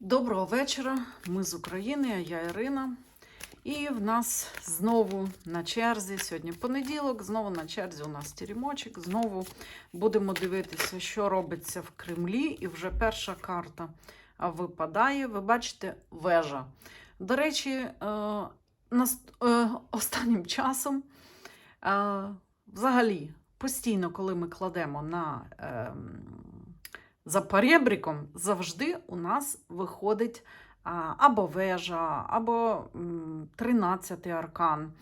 Доброго вечора. Ми з України, я Ірина. І в нас знову на черзі, сьогодні понеділок, знову на черзі у нас тірімочок. Знову будемо дивитися, що робиться в Кремлі. І вже перша карта випадає. Ви бачите, вежа. До речі, е, е, останнім часом, е, взагалі, постійно, коли ми кладемо на. За перебріком завжди у нас виходить або вежа, або 13-й аркан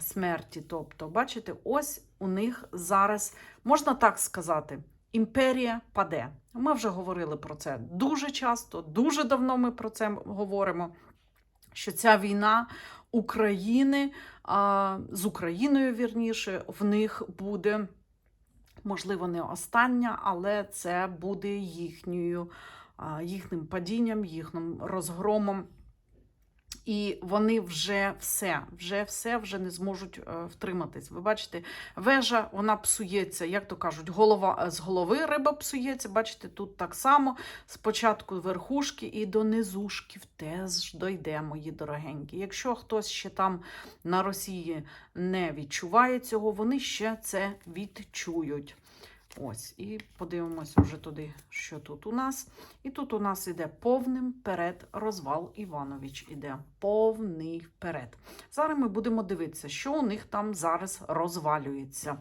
смерті. Тобто, бачите, ось у них зараз, можна так сказати, імперія паде. Ми вже говорили про це дуже часто, дуже давно ми про це говоримо. Що ця війна України з Україною вірніше, в них буде можливо, не остання, але це буде їхньою, їхнім падінням, їхнім розгромом. І вони вже все, вже все вже не зможуть е, втриматись. Ви бачите, вежа вона псується, як то кажуть, голова з голови риба псується. Бачите, тут так само спочатку верхушки і до низушків теж дойде, мої дорогенькі. Якщо хтось ще там на Росії не відчуває цього, вони ще це відчують. Ось, і подивимося вже туди, що тут у нас. І тут у нас іде повним вперед розвал Іванович іде. Повний вперед. Зараз ми будемо дивитися, що у них там зараз розвалюється.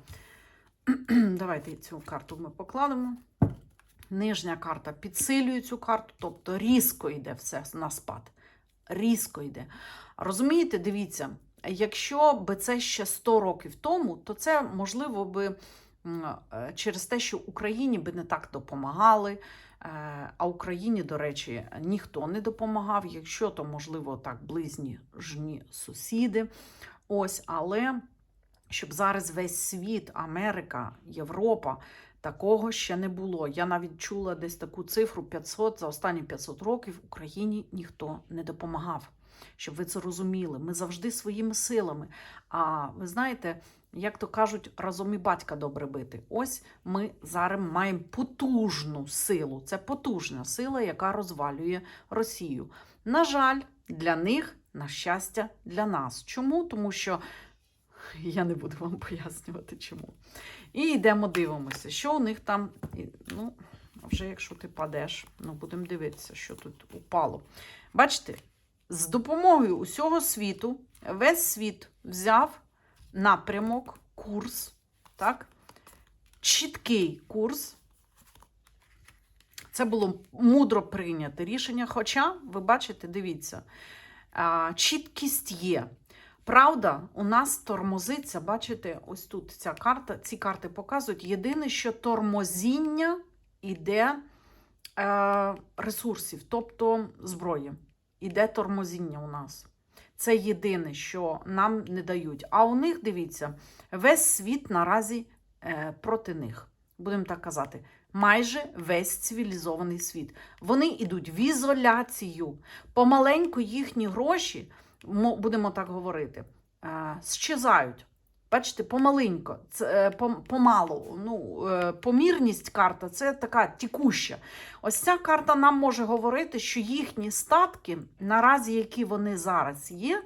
Давайте цю карту ми покладемо. Нижня карта підсилює цю карту, тобто різко йде все на спад. Різко йде. Розумієте, дивіться, якщо би це ще 100 років тому, то це можливо би через те, що Україні би не так допомагали. е, А Україні, до речі, ніхто не допомагав. Якщо то, можливо, так близні жні сусіди. Ось, але щоб зараз весь світ, Америка, Європа. Такого ще не було. Я навіть чула десь таку цифру 500 за останні 500 років Україні ніхто не допомагав. Щоб ви це розуміли, ми завжди своїми силами. А ви знаєте, як то кажуть, разом і батька добре бити. Ось ми зараз маємо потужну силу. Це потужна сила, яка розвалює Росію. На жаль, для них, на щастя, для нас. Чому? Тому що я не буду вам пояснювати, чому. І йдемо дивимося, що у них там. Ну, вже якщо ти падеш, ну будемо дивитися, що тут упало. Бачите, з допомогою усього світу весь світ взяв напрямок, курс, так? чіткий курс. Це було мудро прийняте рішення. Хоча, ви бачите, дивіться, чіткість є. Правда, у нас тормозиться, бачите, ось тут ця карта, ці карти показують. Єдине, що тормозіння іде е, ресурсів, тобто зброї. Іде тормозіння у нас. Це єдине, що нам не дають. А у них, дивіться, весь світ наразі е, проти них. Будемо так казати. Майже весь цивілізований світ. Вони йдуть в ізоляцію. Помаленьку їхні гроші будемо так говорити, е, щезають. Бачите, помаленько, це, е, помалу. Ну, е, помірність карта це така тікуща. Ось ця карта нам може говорити, що їхні статки, наразі, які вони зараз є,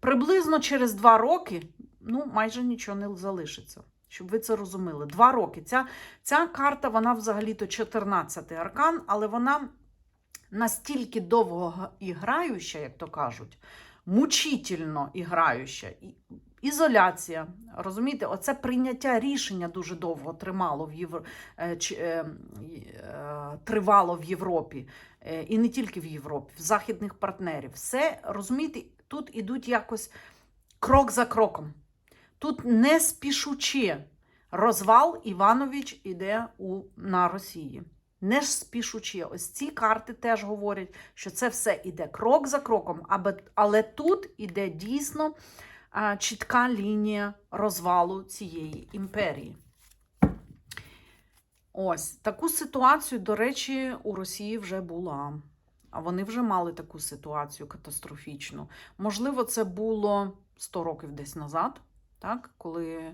приблизно через два роки ну, майже нічого не залишиться. Щоб ви це розуміли. Два роки. Ця, ця карта, вона взагалі-то 14-й аркан, але вона настільки довго іграюча, як то кажуть, мучительно. І- Ізоляція, розумієте, оце прийняття рішення дуже довго тримало в Євро... е, е, е, тривало в Європі, і не тільки в Європі, в західних партнерів. Все розумієте, тут ідуть якось крок за кроком. Тут не спішучи розвал Іванович іде у, на Росії. Не спішучи. Ось ці карти теж говорять, що це все іде крок за кроком, але тут іде дійсно чітка лінія розвалу цієї імперії. Ось таку ситуацію, до речі, у Росії вже була. А вони вже мали таку ситуацію катастрофічну. Можливо, це було 100 років десь назад, так? коли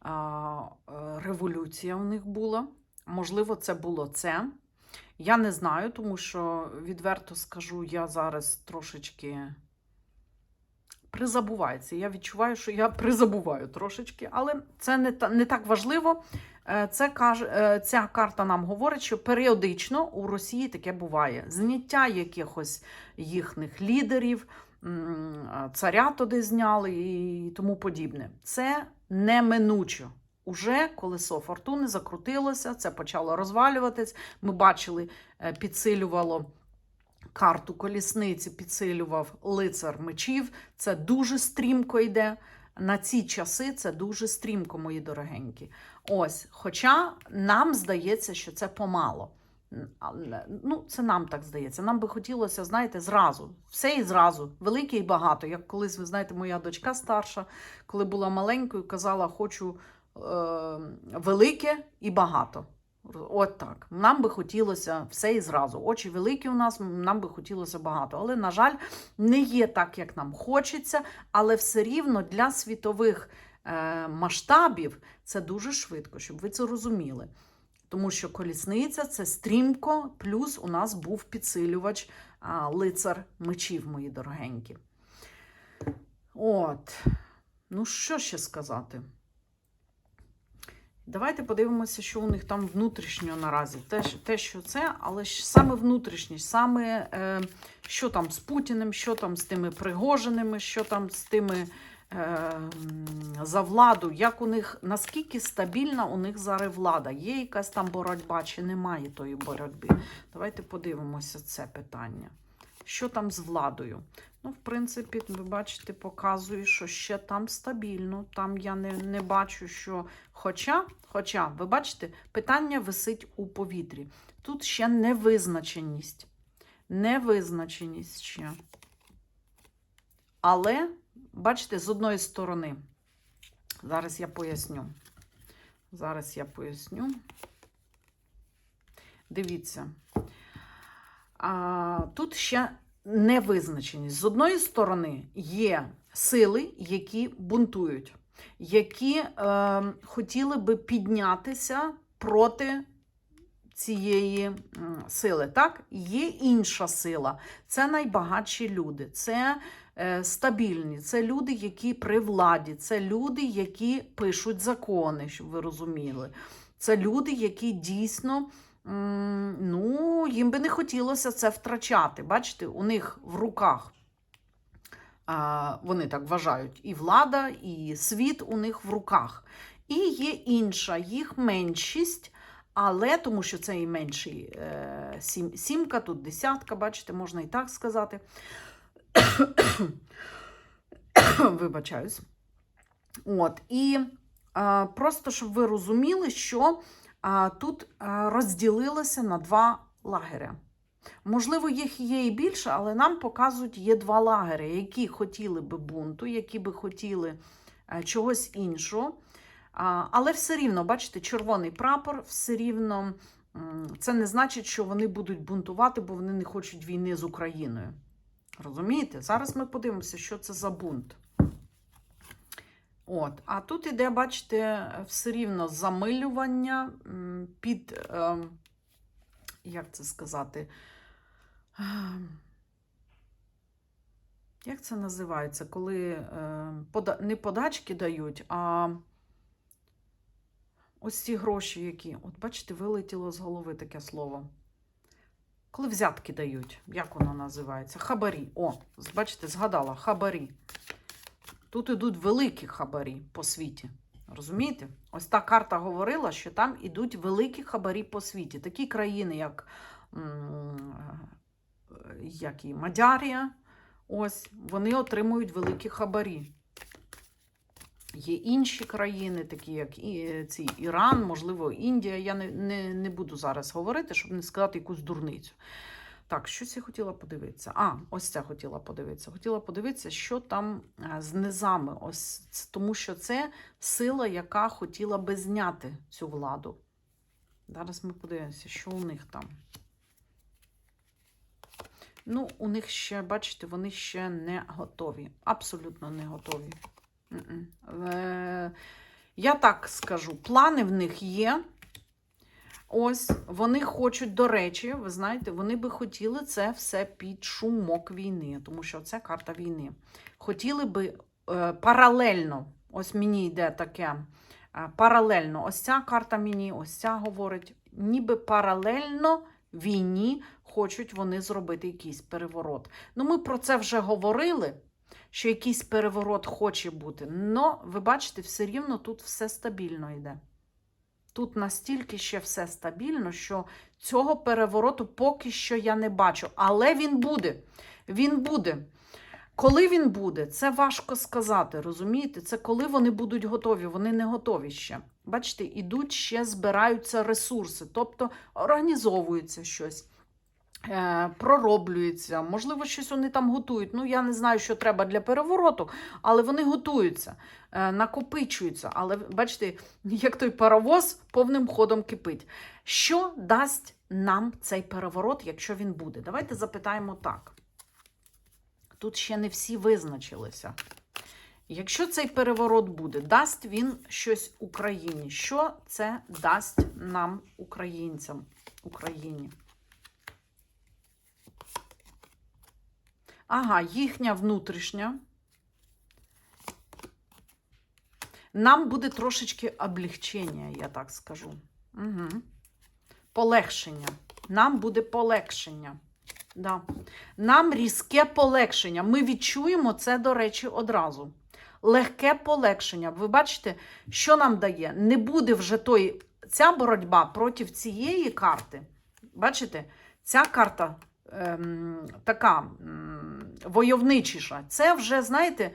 а, е, революція у них була. Можливо, це було це. Я не знаю, тому що відверто скажу, я зараз трошечки призабувається. Я відчуваю, що я призабуваю трошечки, але це не, не так важливо. Е, Це е, ця карта нам говорить, що періодично у Росії таке буває. Зняття якихось їхніх лідерів, е, царя туди зняли і тому подібне. Це неминучо. Уже колесо фортуни закрутилося, це почало розвалюватись. Ми бачили, підсилювало карту колісниці, підсилював лицар мечів. Це дуже стрімко йде. На ці часи це дуже стрімко, мої дорогенькі. Ось, хоча нам здається, що це помало. Ну, це нам так здається. Нам би хотілося, знаєте, зразу, все і зразу, велике і багато. Як колись, ви знаєте, моя дочка старша, коли була маленькою, казала, хочу е, велике і багато. От так. Нам би хотілося все і зразу. Очі великі у нас, нам би хотілося багато. Але, на жаль, не є так, як нам хочеться, але все рівно для світових е, масштабів це дуже швидко, щоб ви це розуміли. Тому що колісниця це стрімко, плюс у нас був підсилювач а, лицар мечів, мої дорогенькі. От. Ну, що ще сказати? Давайте подивимося, що у них там внутрішньо наразі. Те, те що це, але ж саме внутрішність, саме е, що там з Путіним, що там з тими Пригожинами, що там з тими е, за владу, як у них, наскільки стабільна у них зараз влада? Є якась там боротьба чи немає тої боротьби? Давайте подивимося це питання. Що там з владою? Ну, в принципі, ви бачите, показує, що ще там стабільно. Там я не, не бачу, що. Хоча, хоча, ви бачите, питання висить у повітрі. Тут ще невизначеність. Невизначеність ще. Але, бачите, з одної сторони, зараз я поясню. Зараз я поясню. Дивіться. А, тут ще невизначеність. З одної сторони є сили, які бунтують, які е, хотіли би піднятися проти цієї сили. Так? Є інша сила, це найбагатші люди, це е, стабільні, це люди, які при владі, це люди, які пишуть закони, щоб ви розуміли. Це люди, які дійсно. Ну, їм би не хотілося це втрачати. Бачите, у них в руках, вони так вважають, і влада, і світ у них в руках. І є інша, їх меншість, але тому що це і менший е, сім, сімка, тут десятка, бачите, можна і так сказати. Вибачаюсь. От, і просто щоб ви розуміли, що тут а, розділилося на два лагеря. Можливо, їх є і більше, але нам показують, є два лагеря, які хотіли би бунту, які би хотіли е, чогось іншого. Але все рівно, бачите, червоний прапор, все рівно це не значить, що вони будуть бунтувати, бо вони не хочуть війни з Україною. Розумієте? Зараз ми подивимося, що це за бунт. От, а тут іде, бачите, все рівно замилювання під, е, як це сказати, Ем, як це називається, коли е, пода, не подачки дають, а ось ці гроші, які, от бачите, вилетіло з голови таке слово. Коли взятки дають, як воно називається? Хабарі. О, бачите, згадала, хабарі. Тут ідуть великі хабарі по світі. Розумієте? Ось та карта говорила, що там ідуть великі хабарі по світі. Такі країни, як, як і Мадярія, ось, вони отримують великі хабарі. Є інші країни, такі як і, ці, Іран, можливо, Індія. Я не, не, не буду зараз говорити, щоб не сказати якусь дурницю. Так, щось я хотіла подивитися. А, ось це хотіла подивитися. Хотіла подивитися, що там е, з низами. Ось тому що це сила, яка хотіла би зняти цю владу. Зараз ми подивимося, що у них там. Ну, у них ще, бачите, вони ще не готові. Абсолютно не готові. Е, Я так скажу, плани в них є. Ось вони хочуть, до речі, ви знаєте, вони би хотіли це все під шумок війни, тому що це карта війни. Хотіли би е, паралельно, ось мені йде таке е, паралельно. Ось ця карта мені, ось ця говорить, ніби паралельно війні хочуть вони зробити якийсь переворот. Ну, ми про це вже говорили. Що якийсь переворот хоче бути. Но ви бачите, все рівно тут все стабільно йде. Тут настільки ще все стабільно, що цього перевороту поки що я не бачу. Але він буде. Він буде. Коли він буде, це важко сказати, розумієте? Це коли вони будуть готові, вони не готові ще. Бачите, ідуть ще збираються ресурси, тобто організовується щось. е, Пророблюється, можливо, щось вони там готують. Ну, я не знаю, що треба для перевороту, але вони готуються, накопичуються. Але бачите, як той паровоз повним ходом кипить. Що дасть нам цей переворот, якщо він буде? Давайте запитаємо так. Тут ще не всі визначилися. Якщо цей переворот буде, дасть він щось Україні. Що це дасть нам, українцям, Україні? Ага, їхня внутрішня. Нам буде трошечки облегчення, я так скажу. Угу. Полегшення. Нам буде полегшення. Да. Нам різке полегшення. Ми відчуємо це, до речі, одразу. Легке полегшення. Ви бачите, що нам дає? Не буде вже той, ця боротьба проти цієї карти. Бачите, ця карта ем, така м, войовничіша. Це вже, знаєте,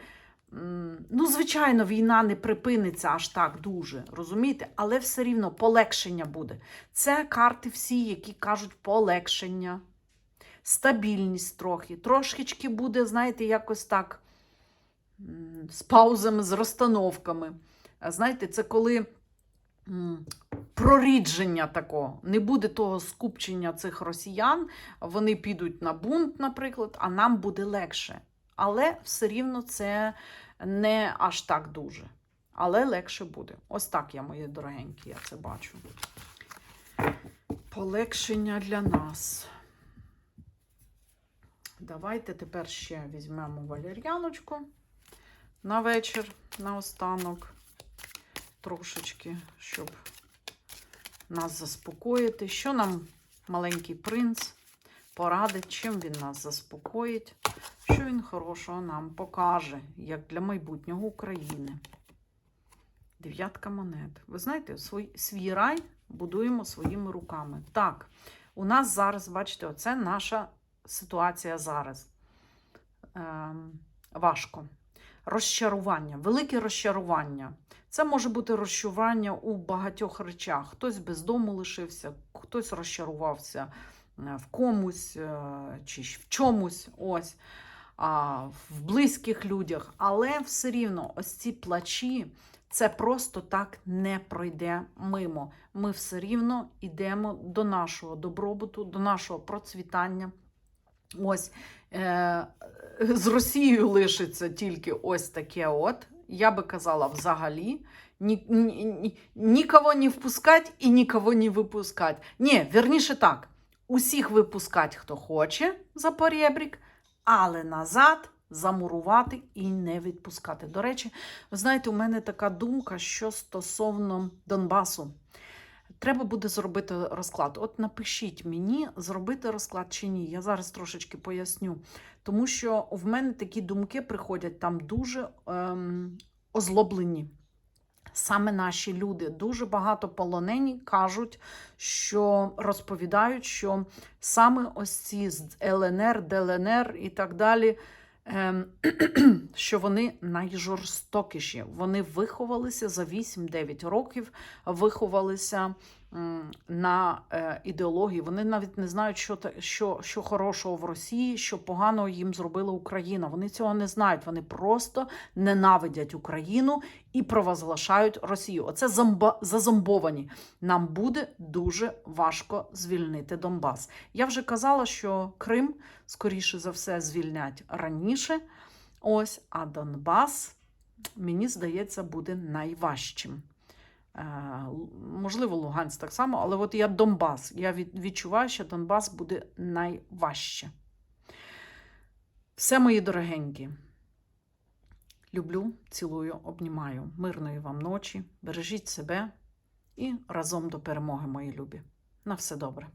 ну, звичайно, війна не припиниться аж так дуже, розумієте? Але все рівно полегшення буде. Це карти всі, які кажуть полегшення стабільність трохи. Трошечки буде, знаєте, якось так з паузами, з розстановками. Знаєте, це коли прорідження такого. Не буде того скупчення цих росіян, вони підуть на бунт, наприклад, а нам буде легше. Але все рівно це не аж так дуже. Але легше буде. Ось так я, мої дорогенькі, я це бачу. Полегшення для нас. Давайте тепер ще візьмемо валер'яночку на вечір, на останок, трошечки, щоб нас заспокоїти. Що нам маленький принц порадить, чим він нас заспокоїть, що він хорошого нам покаже, як для майбутнього України. Дев'ятка монет. Ви знаєте, свій, свій рай будуємо своїми руками. Так, у нас зараз, бачите, оце наша ситуація зараз. Ем, важко. Розчарування, велике розчарування. Це може бути розчарування у багатьох речах. Хтось без дому лишився, хтось розчарувався в комусь е, чи в чомусь, ось, в близьких людях. Але все рівно ось ці плачі. Це просто так не пройде мимо. Ми все рівно йдемо до нашого добробуту, до нашого процвітання. Ось е, з Росією лишиться тільки ось таке от. Я би казала, взагалі, ні, ні, ні, нікого не впускать і нікого не випускать. Ні, верніше так, усіх випускать, хто хоче за поребрік, але назад замурувати і не відпускати. До речі, ви знаєте, у мене така думка, що стосовно Донбасу. Треба буде зробити розклад. От напишіть мені, зробити розклад чи ні. Я зараз трошечки поясню. Тому що в мене такі думки приходять там дуже ем, озлоблені. Саме наші люди, дуже багато полонені кажуть, що розповідають, що саме ось ці з ЛНР, ДЛНР і так далі, ем, що вони найжорстокіші. Вони виховалися за 8-9 років, виховалися на е, ідеології. Вони навіть не знають, що, що, що хорошого в Росії, що поганого їм зробила Україна. Вони цього не знають. Вони просто ненавидять Україну і провозглашають Росію. Оце зомба, зазомбовані. Нам буде дуже важко звільнити Донбас. Я вже казала, що Крим, скоріше за все, звільнять раніше. Ось, а Донбас, мені здається, буде найважчим. Е, Можливо, Луганськ так само, але от я Донбас. Я відчуваю, що Донбас буде найважче. Все, мої дорогенькі. Люблю, цілую, обнімаю. Мирної вам ночі. Бережіть себе і разом до перемоги, мої любі. На все добре.